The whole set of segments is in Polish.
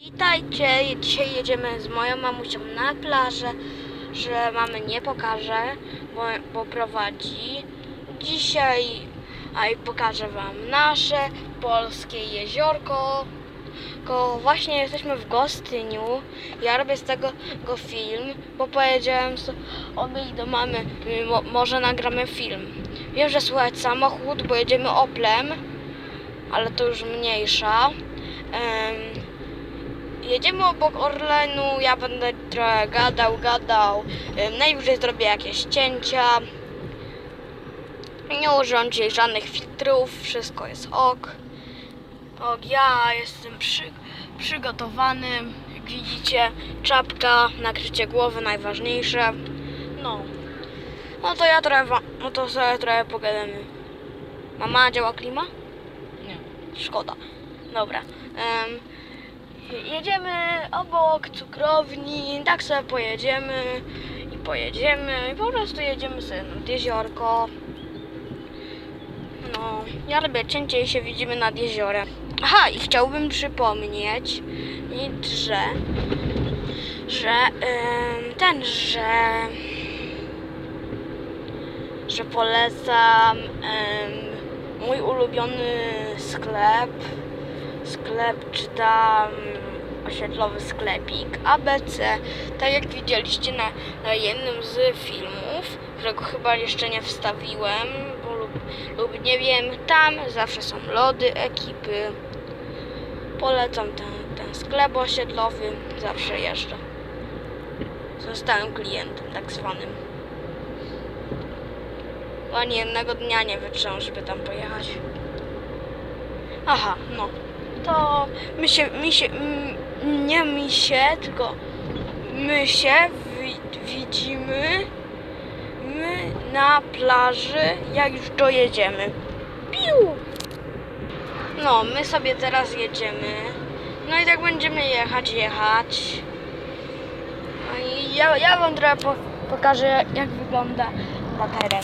Witajcie, dzisiaj jedziemy z moją mamusią na plażę, że mamy nie pokaże, bo, bo prowadzi. Dzisiaj a i pokażę wam nasze polskie jeziorko. Ko, właśnie jesteśmy w Gostyniu. Ja robię z tego go film, bo powiedziałem odejdź do mamy, mo, może nagramy film. Wiem, że słychać samochód, bo jedziemy Oplem, ale to już mniejsza. Em, Jedziemy obok Orlenu, ja będę trochę gadał, gadał. Najwyżej zrobię jakieś cięcia. Nie użyłem dzisiaj żadnych filtrów, wszystko jest ok. Ok, ja jestem przy, przygotowany. Jak widzicie, czapka, nakrycie głowy najważniejsze. No. No to ja trochę, no to sobie trochę pogadamy. Mama, działa klima? Nie. Szkoda. Dobra. Em, jedziemy obok cukrowni, tak sobie pojedziemy i pojedziemy i po prostu jedziemy sobie nad jeziorko. No, ja robię cięcie i się widzimy nad jeziorem. Aha, i chciałbym przypomnieć, że, że em, ten, że że polecam mój ulubiony sklep sklep czy tam osiedlowy sklepik ABC, tak jak widzieliście na, na jednym z filmów, którego chyba jeszcze nie wstawiłem, bo lub, lub nie wiem, tam zawsze są lody ekipy. Polecam ten, ten sklep osiedlowy, zawsze jeżdżę. Zostałem klientem tak zwanym. Ani jednego dnia nie wytrzymam, żeby tam pojechać. Aha, no. To my się, mi się, nie mi się, tylko my się wi widzimy my na plaży, jak już dojedziemy. Piu! No, my sobie teraz jedziemy. No i tak będziemy jechać, jechać. No i ja, ja wam trochę po, pokażę, jak wygląda na teren.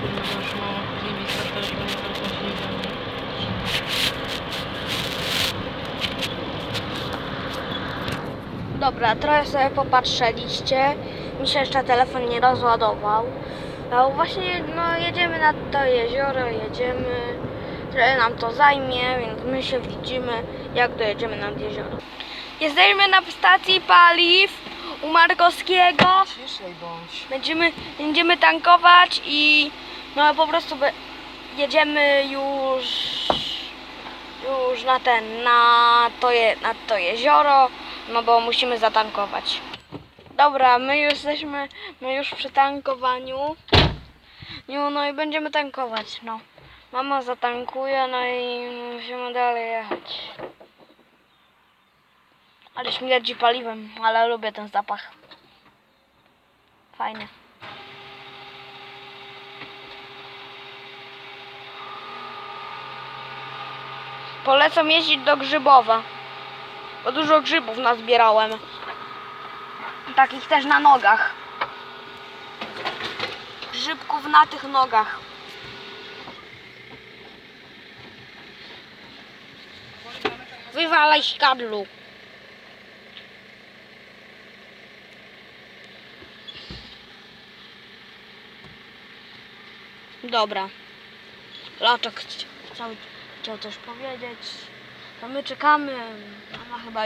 Ponieważ mama później mi startuje, ponieważ właśnie jedziemy. Dobra, trochę sobie popatrzeliście. Mi się jeszcze telefon nie rozładował. No właśnie, no jedziemy nad to jezioro, jedziemy. Trochę nam to zajmie, więc my się widzimy, jak dojedziemy nad jezioro. Jesteśmy na stacji paliw u Markowskiego. Ciszej bądź. Będziemy, będziemy tankować i no po prostu be, jedziemy już już na ten, na to, je, na to jezioro, no bo musimy zatankować. Dobra, my już jesteśmy, my już przy tankowaniu. No, i będziemy tankować, no. Mama zatankuje, no i musimy dalej jechać. Ale śmierdzi paliwem, ale lubię ten zapach. Fajny. Polecam jeździć do Grzybowa. Bo dużo grzybów nazbierałem. Takich też na nogach. Grzybków na tych nogach. Wywalaj skadlu. Dobra. Laczek cały chciał coś powiedzieć. To my czekamy. Mama chyba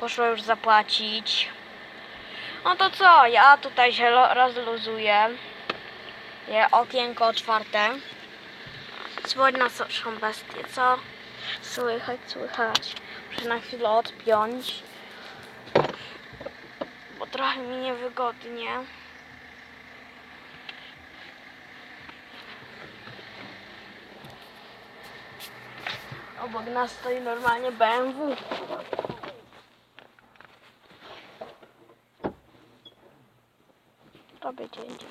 poszła już zapłacić. No to co, ja tutaj się rozluzuję. Je okienko otwarte. Słoń na soczką bestię, co? Słychać, słychać. Muszę na chwilę odpiąć. Bo trochę mi niewygodnie. Obok nas stoi normalnie BMW. Robię cięcie.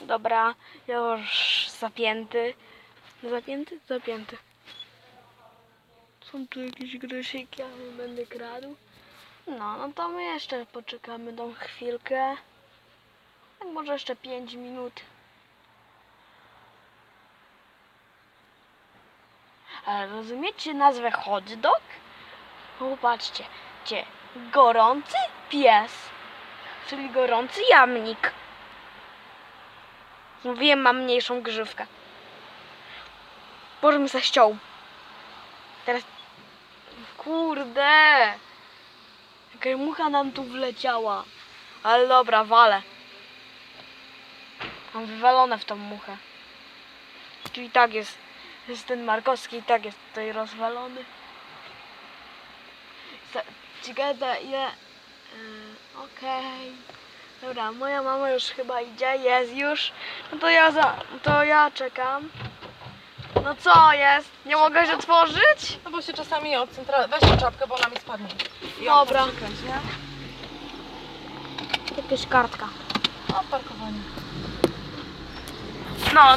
Dobra, już zapięty. Zapięty? Zapięty. Są tu jakieś grosiki, ale będę kradł. No, no to my jeszcze poczekamy tą chwilkę. Tak może jeszcze 5 minut. Rozumiecie nazwę hot dog? Popatrzcie, gdzie gorący pies, czyli gorący jamnik. Mówiłem, mam mniejszą grzywkę. Boże mi zaściął. Teraz... Kurde! Jaka mucha nam tu wleciała. Ale dobra, walę. Mam wywalone w tą muchę. Czyli tak jest. Jest ten Markowski i tak jest tutaj rozwalony. Ciekawe ile... Yy, Okej. Dobra, moja mama już chyba idzie, jest już. No to ja za... to ja czekam. No co jest? Nie mogę się otworzyć? No bo się czasami od centrali... Weź tą czapkę, bo ona mi spadnie. I ją Dobra. tam przykręć, nie? Jakaś kartka. O, parkowanie. No,